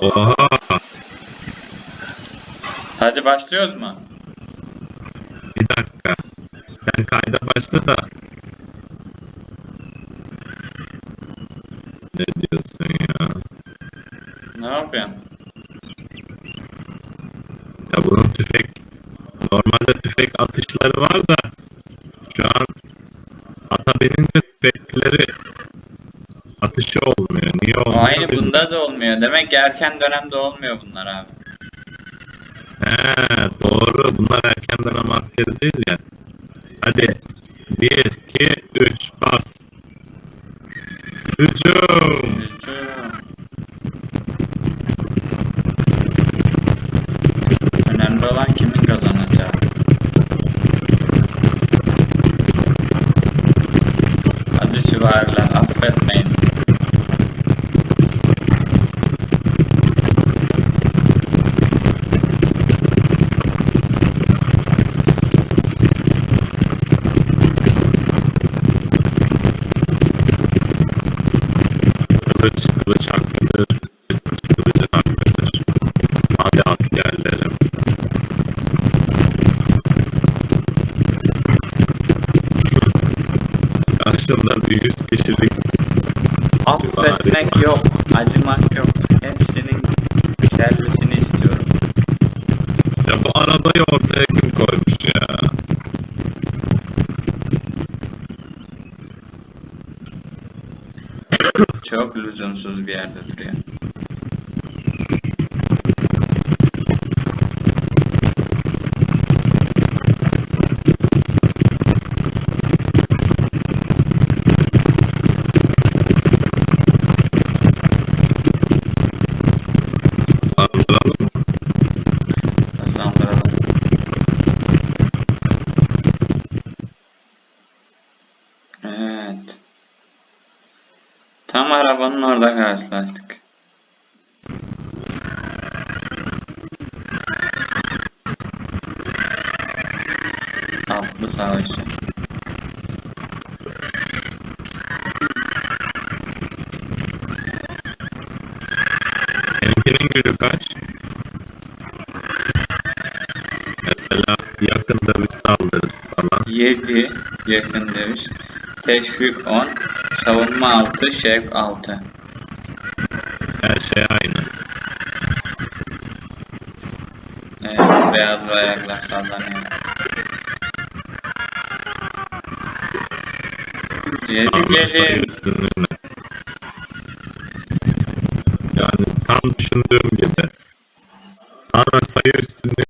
Oha. Hadi başlıyoruz mu? Bir dakika. Sen kayda başla da. Ne diyorsun ya? Ne yapıyorsun? Ya bunun tüfek normalde tüfek atışları var da şu an Niye olmuyor? Aynı bilmiyorum. bunda da olmuyor. Demek ki erken dönemde olmuyor bunlar abi. He doğru. Bunlar erken dönem askeri değil ya. Hadi. 1, 2, 3 bas. Hücum. Karşımda bir yüz kişilik Affetmek yok, acımak yok. Hepsinin kellesini istiyorum. Ya bu arabayı ortaya kim koymuş ya? Çok lüzumsuz bir yerde duruyor. Mı? Kazandıralım. Evet. Tam arabanın orada karşılaştık. Atlı savaşı. Seninkinin gücü kaç? Mesela yakın dövüş saldırısı falan. 7 yakın dövüş. Teşvik 10. Savunma 6. Şevk 6. Her şey aynı. Evet, beyaz bayraklar sallanıyor. Geri Ama sayı gelin. üstünlüğüne. Yani düşündüğüm gibi.